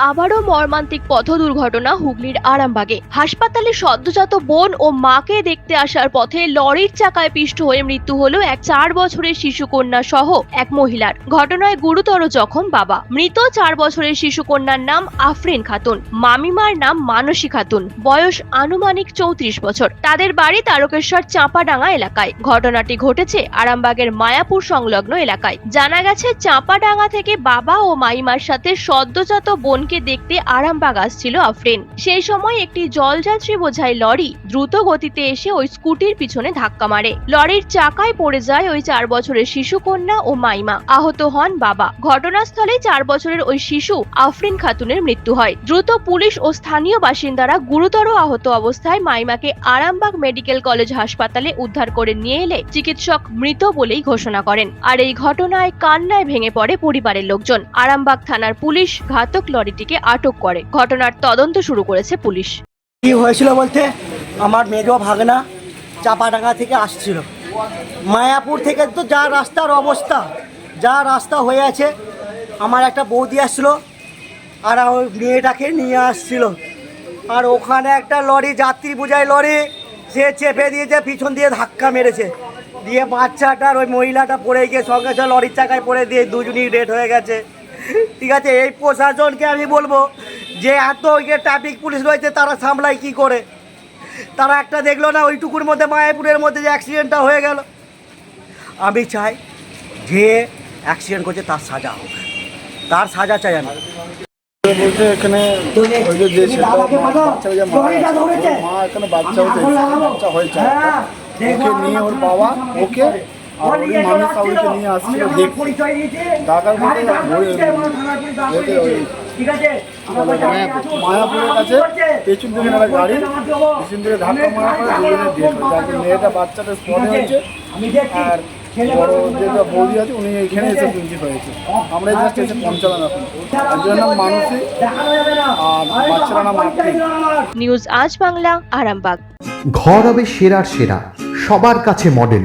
আবারও মর্মান্তিক পথ দুর্ঘটনা হুগলির আরামবাগে। হাসপাতালে সদ্যজাত বোন ও মাকে দেখতে আসার পথে লরির চাকায় পিষ্ট হয়ে মৃত্যু হলো এক চার বছরের শিশুকন্যা সহ এক মহিলার। ঘটনায় গুরুতর জখম বাবা। মৃত চার বছরের শিশুকন্যার নাম আফরিন খাতুন। মামিমার নাম মানসী খাতুন। বয়স আনুমানিক চৌত্রিশ বছর। তাদের বাড়ি তারকেশ্বর চাঁপাডাঙ্গা এলাকায়। ঘটনাটি ঘটেছে আরামবাগের মায়াপুর সংলগ্ন এলাকায়। জানা গেছে, চাঁপাডাঙ্গা থেকে বাবা ও মাইমার সাথে সদ্যজাত বোনকে দেখতে আরামবাগ আসছিল আফরিন। সেই সময় একটি জলযাত্রী বোঝাই লরি দ্রুত গতিতে এসে ওই স্কুটির পিছনে ধাক্কা মারে। লরির চাকায় পড়ে যায় ওই চার বছরের শিশু কন্যা ও মাইমা। আহত হন বাবা। ঘটনাস্থলে চার বছরের ওই শিশু আফরিন খাতুনের মৃত্যু হয়। দ্রুত পুলিশ ও স্থানীয় বাসিন্দারা গুরুতর আহত অবস্থায় মাইমাকে আরামবাগ মেডিকেল কলেজ হাসপাতালে উদ্ধার করে নিয়ে এলে চিকিৎসক মৃত বলেই ঘোষণা করেন। আর এই ঘটনায় কান্নায় ভেঙে পড়ে পরিবারের লোকজন। আরামবাগ থানার পুলিশ ঘাতক লরিটিকে আটক করে। ঘটনার তদন্ত শুরু করেছে পুলিশ। কি হয়েছিল বলতে, আমার মেজো ভাগনা চাপাডাঙ্গা থেকে আসছিল। মায়াপুর থেকে তো যা রাস্তার অবস্থা, যা রাস্তা হয়ে আছে, আমার একটা বৌদি আসছিল আর ওই মেয়েটাকে নিয়ে আসছিল। আর ওখানে একটা লরি, যাত্রী বোঝাই লরি, সে চেপে দিয়েছে, পিছন দিয়ে ধাক্কা মেরেছে। দিয়ে বাচ্চাটার ওই মহিলাটা পড়ে গিয়ে সঙ্গে সঙ্গে লরির চাকায় পড়ে দিয়ে দুজনই ডেট হয়ে গেছে। ঠিক আছে এই প্রশাসনকে আমি বলব যে এত ইয়ে ট্রাফিক পুলিশ রয়েছে তারা সামলায় কি করে? তারা একটা দেখল না ওইটুকুর মধ্যে মায়াপুরের মধ্যে যে অ্যাক্সিডেন্টটা হয়ে গেল। আমি চাই যে অ্যাক্সিডেন্ট করছে তার সাজা হোক। তার সাজা চাই আমি। বলতে এখানে ওই যে যে বাচ্চা যে মারা গেছে, ওর মা এখানে বাচ্চা হতে বাচ্চা হয়েছে। ওকে নিয়ে ওর বাবা ওকে কাউকে নিয়ে আসছিল দেখতে। ঢাকার মধ্যে এতে ওই মায়াপুরের কাছে পেছন থেকে একটা গাড়ি পেছন থেকে ধাক্কা মারার পরে দুজনের ডেট হয়েছে আর মেয়েটা বাচ্চাটা স্পটে হয়েছে। আর বড় যেটা বৌদি আছে উনি এখানে এসে প্রিন্সিপ হয়েছে। আমরা জাস্ট এসে পৌঁছালাম এখন একজনের নাম মানসী আর বাচ্চারা নাম নিউজ আজ বাংলা আরামবাগ। ঘর হবে সেরার সেরা সবার কাছে মডেল